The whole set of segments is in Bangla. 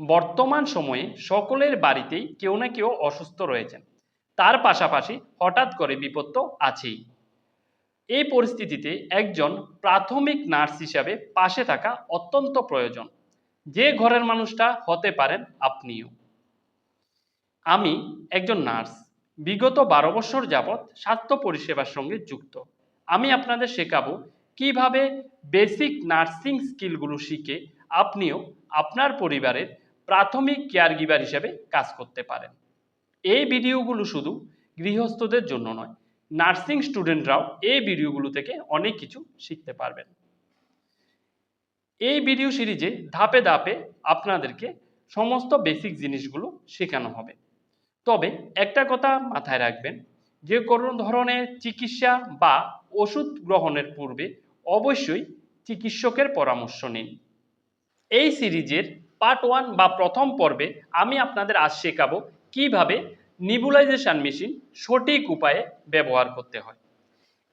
বর্তমান সময়ে সকলের বাড়িতেই কেউ না কেউ অসুস্থ রয়েছেন। তার পাশাপাশি হঠাৎ করে বিপদ তো আছেই। এই পরিস্থিতিতে একজন প্রাথমিক নার্স হিসাবে পাশে থাকা অত্যন্ত প্রয়োজন। যে ঘরের মানুষটা হতে পারেন আপনিও। আমি একজন নার্স। বিগত বারো বছর যাবৎ স্বাস্থ্য পরিষেবার সঙ্গে যুক্ত। আমি আপনাদের শেখাবো কীভাবে বেসিক নার্সিং স্কিলগুলো শিখে আপনিও আপনার পরিবারের প্রাথমিক কেয়ার গিভার হিসেবে কাজ করতে পারেন। এই ভিডিওগুলো শুধু গৃহস্থদের জন্য নয়, নার্সিং স্টুডেন্টরাও এই ভিডিওগুলো থেকে অনেক কিছু শিখতে পারবেন। এই ভিডিও সিরিজে ধাপে ধাপে আপনাদেরকে সমস্ত বেসিক জিনিসগুলো শেখানো হবে। তবে একটা কথা মাথায় রাখবেন, যে কোনো ধরনের চিকিৎসা বা ওষুধ গ্রহণের পূর্বে অবশ্যই চিকিৎসকের পরামর্শ নিন। এই সিরিজের পার্ট ওয়ান বা প্রথম পর্বে আমি আপনাদের আজ শেখাবো কীভাবে নিবুলাইজেশন মেশিন সঠিক উপায়ে ব্যবহার করতে হয়।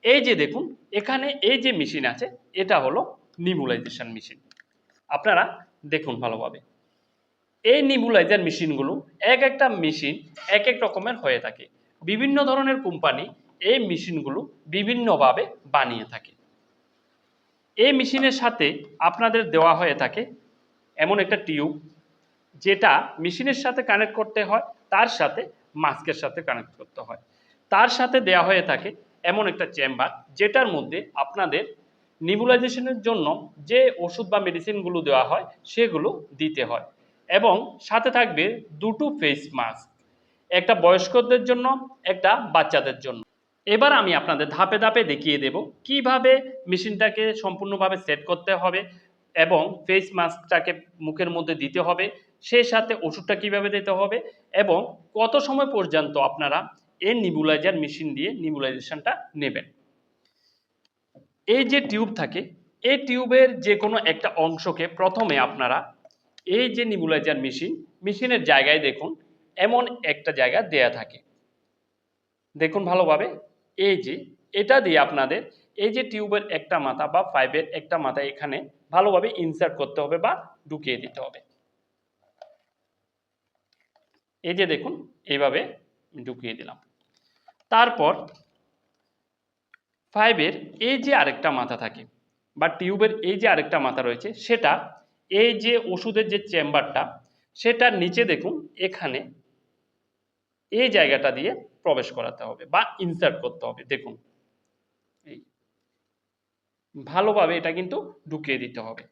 এই যে দেখুন, এখানে এই যে মেশিন আছে, এটা হলো নিবুলাইজেশন মেশিন। আপনারা দেখুন ভালোভাবে। এই নিবুলাইজার মেশিনগুলো এক একটা মেশিন এক এক রকমের হয়ে থাকে। বিভিন্ন ধরনের কোম্পানি এই মেশিনগুলো বিভিন্নভাবে বানিয়ে থাকে। এই মেশিনের সাথে আপনাদের দেওয়া হয়ে থাকে এমন একটা টিউব যেটা মেশিনের সাথে কানেক্ট করতে হয়, তার সাথে মাস্কের সাথে কানেক্ট করতে হয়। তার সাথে দেওয়া হয়ে থাকে এমন একটা চেম্বার যেটার মধ্যে আপনাদের নিবুলাইজেশনের জন্য যে ওষুধ বা মেডিসিনগুলো দেওয়া হয়, সেগুলো দিতে হয়। এবং সাথে থাকবে দুটো ফেস মাস্ক একটা বয়স্কদের জন্য, একটা বাচ্চাদের জন্য। এবার আমি আপনাদের ধাপে ধাপে দেখিয়ে দেব কীভাবে মেশিনটাকে সম্পূর্ণভাবে সেট করতে হবে এবং ফেস মাস্কটাকে মুখের মধ্যে দিতে হবে। সেই সাথে ওষুধটা কীভাবে দিতে হবে এবং কত সময় পর্যন্ত আপনারা এই নিবুলাইজার মেশিন দিয়ে নিবুলাইজেশনটা নেবেন। এই যে টিউব থাকে, এই টিউবের যে কোনো একটা অংশকে প্রথমে আপনারা এই যে নিবুলাইজার মেশিন মেশিনের জায়গায় দেখুন, এমন একটা জায়গা দেয়া থাকে। দেখুন ভালোভাবে, এই যে, এটা দিয়ে আপনাদের এই যে টিউবের একটা মাথা বা পাইপের একটা মাথা এখানে ভালোভাবে ইনসার্ট করতে হবে বা ঢুকিয়ে দিতে হবে। এই যে দেখুন, এইভাবে ঢুকিয়ে দিলাম। তারপর ফাইভের এই যে আরেকটা মাথা থাকে বা টিউবের এই যে আরেকটা মাথা রয়েছে, সেটা এই যে ওষুধের যে চেম্বারটা সেটার নিচে দেখুন, এখানে এই জায়গাটা দিয়ে প্রবেশ করাতে হবে বা ইনসার্ট করতে হবে। দেখুন ভালোভাবে এটা কিন্তু ঢুকিয়ে দিতে হবে।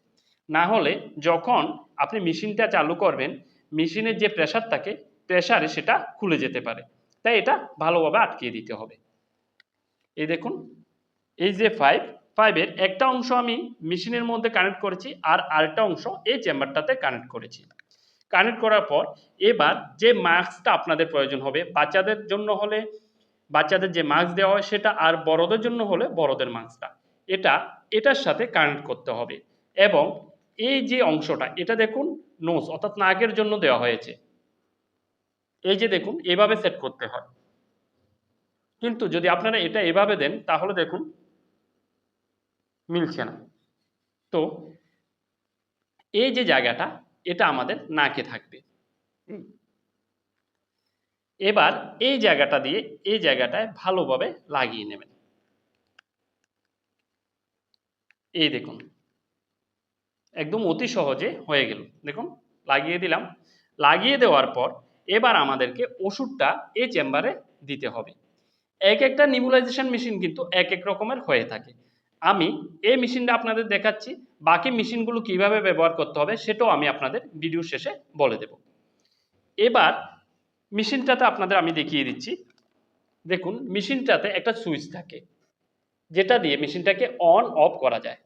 না হলে যখন আপনি মেশিনটা চালু করবেন, মেশিনের যে প্রেশার থাকে প্রেশারে সেটা খুলে যেতে পারে। তাই এটা ভালোভাবে আটকিয়ে দিতে হবে। এই দেখুন, এই যে ফাইভ ফাইভের একটা অংশ আমি মেশিনের মধ্যে কানেক্ট করেছি আর আরেকটা অংশ এই চেম্বারটাতে কানেক্ট করেছি। কানেক্ট করার পর এবার যে মাস্কটা আপনাদের প্রয়োজন হবে, বাচ্চাদের জন্য হলে, বাচ্চাদের যে মাস্ক দেওয়া হয় সেটা আর বড়দের জন্য হলে বড়দের মাস্কটা এটা, এটার সাথে কানেক্ট করতে হবে। এবং এই যে অংশটা, এটা দেখুন নোজ অর্থাৎ নাকের জন্য দেওয়া হয়েছে। এই যে দেখুন, এভাবে সেট করতে হয়। কিন্তু যদি আপনারা এটা এভাবে দেন, তাহলে দেখুন মিলছে না। তো এই যে জায়গাটা, এটা আমাদের নাকে থাকবে। এবার এই জায়গাটা দিয়ে এই জায়গাটায় ভালোভাবে লাগিয়ে নেবেন। এই দেখুন। একদম অতি সহজে হয়ে গেল। দেখুন, লাগিয়ে দিলাম। লাগিয়ে দেওয়ার পর এবার আমাদেরকে ওষুধটা এই চেম্বারে দিতে হবে। এক একটা নিবুলাইজেশন মেশিন কিন্তু এক এক রকমের হয়ে থাকে। আমি এই মেশিনটা আপনাদের দেখাচ্ছি। বাকি মেশিনগুলো কীভাবে ব্যবহার করতে হবে সেটাও আমি আপনাদের ভিডিও শেষে বলে দেব। এবার মেশিনটাতে আপনাদের আমি দেখিয়ে দিচ্ছি। দেখুন, মেশিনটাতে একটা সুইচ থাকে। যেটা দিয়ে মেশিনটাকে অন অফ করা যায়।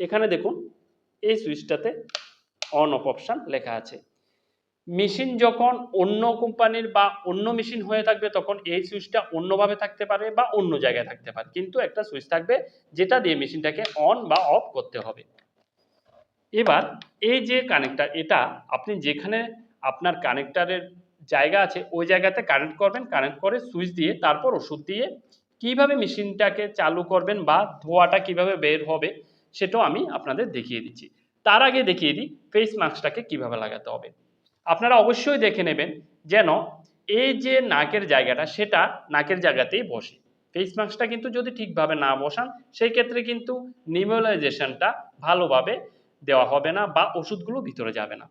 এখানে দেখুন, এই সুইচটাতে অন অফ অপশান লেখা আছে। মেশিন যখন অন্য কোম্পানির বা অন্য মেশিন হয়ে থাকবে, তখন এই সুইচটা অন্যভাবে থাকতে পারে বা অন্য জায়গায় থাকতে পারে। কিন্তু একটা সুইচ থাকবে যেটা দিয়ে মেশিনটাকে অন বা অফ করতে হবে। এবার, এই যে কানেক্টার এটা আপনি যেখানে আপনার কানেক্টারের জায়গা আছে, ওই জায়গাতে কানেক্ট করবেন। কানেক্ট করে সুইচ দিয়ে, তারপর ওষুধ দিয়ে কীভাবে মেশিনটাকে চালু করবেন বা ধোয়াটা কীভাবে বের হবে সেটাও আমি আপনাদের দেখিয়ে দিচ্ছি। তার আগে দেখিয়ে দিই ফেস মাস্কটাকে কীভাবে লাগাতে হবে। আপনারা অবশ্যই দেখে নেবেন যেন এই যে নাকের জায়গাটা, সেটা নাকের জায়গাতেই বসে। ফেস মাস্কটা কিন্তু যদি ঠিকভাবে না বসান, সেই ক্ষেত্রে কিন্তু নিউমোলাইজেশনটা ভালোভাবে দেওয়া হবে না বা ওষুধগুলো ভিতরে যাবে না।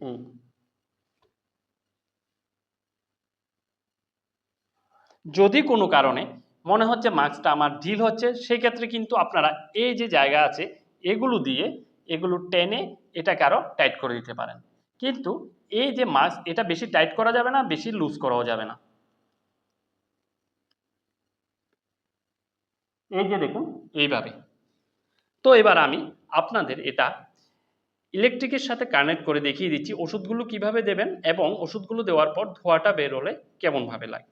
হুম। যদি কোনো কারণে মনে হচ্ছে মাস্কটা আমার ঢিল হচ্ছে সেই ক্ষেত্রে কিন্তু আপনারা এই যে জায়গা আছে, এগুলো দিয়ে এগুলো টেনে এটাকে আরও টাইট করে দিতে পারেন। কিন্তু এই যে মাস্ক এটা বেশি টাইট করা যাবে না, বেশি লুজ করাও যাবে না। এই যে দেখুন, এইভাবে। তো এবার আমি আপনাদের এটা ইলেকট্রিকের সাথে কানেক্ট করে দেখিয়ে দিচ্ছি, ওষুধগুলো কীভাবে দেবেন এবং ওষুধগুলো দেওয়ার পর ধোঁয়াটা বের হলে কেমনভাবে লাগে।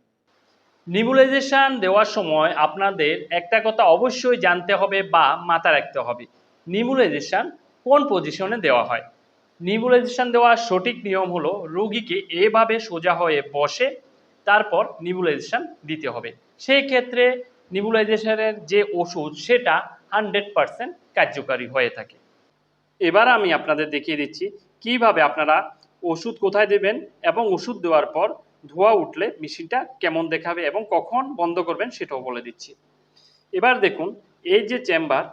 নিবুলাইজেশন দেওয়ার সময় আপনাদের একটা কথা অবশ্যই জানতে হবে বা মাথা রাখতে হবে। নিবুলাইজেশন কোন পজিশনে দেওয়া হয়? নিবুলাইজেশন দেওয়ার সঠিক নিয়ম হলো রোগীকে এভাবে সোজা হয়ে বসে তারপর নিবুলাইজেশন দিতে হবে। সেই ক্ষেত্রে নিবুলাইজেশনের যে ওষুধ সেটা হান্ড্রেড পারসেন্ট কার্যকারী হয়ে থাকে। এবার আমি আপনাদের দেখিয়ে দিচ্ছি কীভাবে আপনারা ওষুধ কোথায় দেবেন এবং ওষুধ দেওয়ার পর ধোঁয়া উঠলে মেশিনটা কেমন দেখাবে এবং কখন বন্ধ করবেন সেটাও বলে দিচ্ছি। এবার দেখুন, এই যে চেম্বার,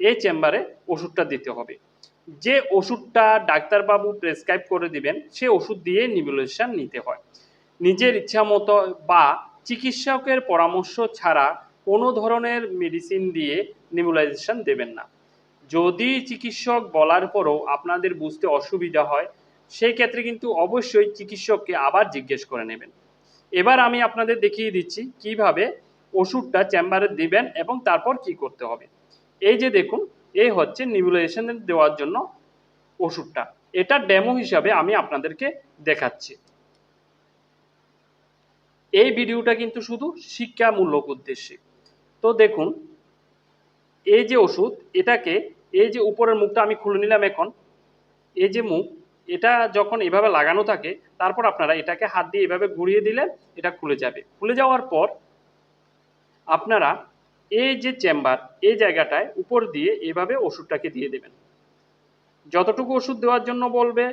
এই চেম্বারে ওষুধটা দিতে হবে। যে ওষুধটা ডাক্তারবাবু প্রেসক্রাইব করে দিবেন, সে ওষুধ দিয়ে নিবুলেশন নিতে হয়। নিজের ইচ্ছা মতো বা চিকিৎসকের পরামর্শ ছাড়া কোনো ধরনের মেডিসিন দিয়ে নিবুলাইজেশন দেবেন না। যদি চিকিৎসক বলার পরও আপনাদের বুঝতে অসুবিধা হয় সেই ক্ষেত্রে কিন্তু অবশ্যই চিকিৎসককে আবার জিজ্ঞেস করে নেবেন। এবার আমি আপনাদের দেখিয়ে দিচ্ছি কীভাবে ওষুধটা চেম্বারে দিবেন এবং তারপর কি করতে হবে। এই যে দেখুন, এই হচ্ছে নিবুলাইজেশন দেওয়ার জন্য ওষুধটা। এটা ডেমো হিসাবে আমি আপনাদেরকে দেখাচ্ছি। এই ভিডিওটা কিন্তু শুধু শিক্ষামূলক উদ্দেশ্যে। তো দেখুন, এই যে ওষুধ, এটাকে এই যে উপরের মুখটা আমি খুলে নিলাম এখন, এই যে মুখ এটা যখন এভাবে লাগানো থাকে, তারপর আপনারা এটাকে হাত দিয়ে এভাবে ঘুরিয়ে দিলে এটা খুলে যাবে। খুলে যাওয়ার পর আপনারা এই যে চেম্বার, এই জায়গাটায় উপর দিয়ে এভাবে ওষুধটাকে দিয়ে দেবেন। যতটুকু ওষুধ দেওয়ার জন্য বলবে,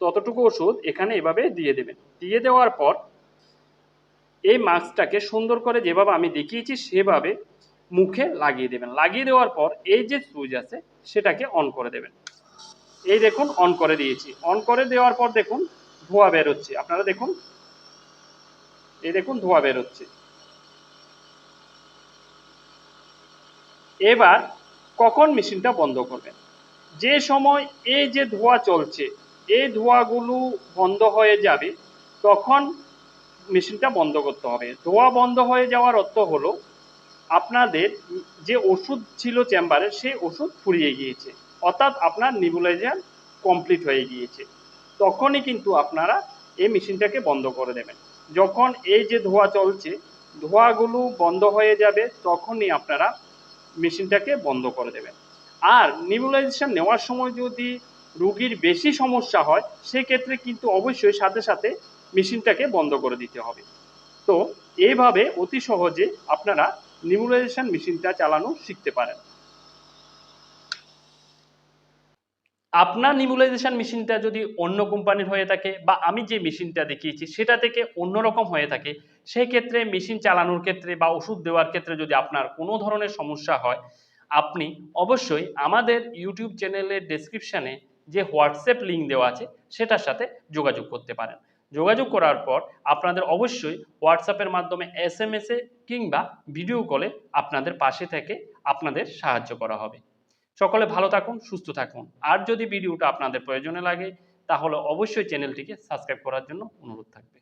ততটুকু ওষুধ এখানে এভাবে দিয়ে দেবেন। দিয়ে দেওয়ার পর এই মাস্কটাকে সুন্দর করে যেভাবে আমি দেখিয়েছি, সেভাবে মুখে লাগিয়ে দেবেন। লাগিয়ে দেওয়ার পর এই যে সুইচ আছে, সেটাকে অন করে দেবেন। এই দেখুন অন করে দিয়েছি। অন করে দেওয়ার পর দেখুন, ধোঁয়া বের হচ্ছে আপনারা দেখুন, এই দেখুন, ধোঁয়া বের হচ্ছে এবার কখন মেশিনটা বন্ধ করবেন? যে সময় এই যে ধোঁয়া চলছে, এই ধোঁয়াগুলো বন্ধ হয়ে যাবে, তখন মেশিনটা বন্ধ করতে হবে। ধোঁয়া বন্ধ হয়ে যাওয়ার অর্থ হলো, আপনাদের যে ওষুধ ছিল চেম্বারে, সেই ওষুধ ফুরিয়ে গিয়েছে। অর্থাৎ আপনার নিবুলাইজার কমপ্লিট হয়ে গিয়েছে। তখনই কিন্তু আপনারা এই মেশিনটাকে বন্ধ করে দেবেন। যখন এই যে ধোঁয়া চলছে, ধোঁয়াগুলো বন্ধ হয়ে যাবে, তখনই আপনারা মেশিনটাকে বন্ধ করে দেবেন। আর নিবুলাইজেশন নেওয়ার সময় যদি রুগীর বেশি সমস্যা হয়, সেক্ষেত্রে কিন্তু অবশ্যই সাথে সাথে মেশিনটাকে বন্ধ করে দিতে হবে। তো এইভাবে অতি সহজে আপনারা নিবুলাইজেশন মেশিনটা চালানো শিখতে পারেন। আপনার নিবুলাইজেশন মেশিনটা যদি অন্য কোম্পানির হয়ে থাকে বা আমি যে মেশিনটা দেখিয়েছি সেটা থেকে অন্যরকম হয়ে থাকে সেই ক্ষেত্রে মেশিন চালানোর ক্ষেত্রে বা ওষুধ দেওয়ার ক্ষেত্রে যদি আপনার কোনো ধরনের সমস্যা হয়, আপনি অবশ্যই আমাদের ইউটিউব চ্যানেলের ডেসক্রিপশানে যে হোয়াটসঅ্যাপ লিঙ্ক দেওয়া আছে, সেটার সাথে যোগাযোগ করতে পারেন। যোগাযোগ করার পর আপনাদের অবশ্যই হোয়াটসঅ্যাপের মাধ্যমে এস এম এসে কিংবা ভিডিও কলে আপনাদের পাশে থেকে আপনাদের সাহায্য করা হবে। সকলে ভালো থাকুন, সুস্থ থাকুন। আর যদি ভিডিওটা আপনাদের প্রয়োজনে লাগে, তাহলে অবশ্যই চ্যানেলটিকে সাবস্ক্রাইব করার জন্য অনুরোধ থাকবে।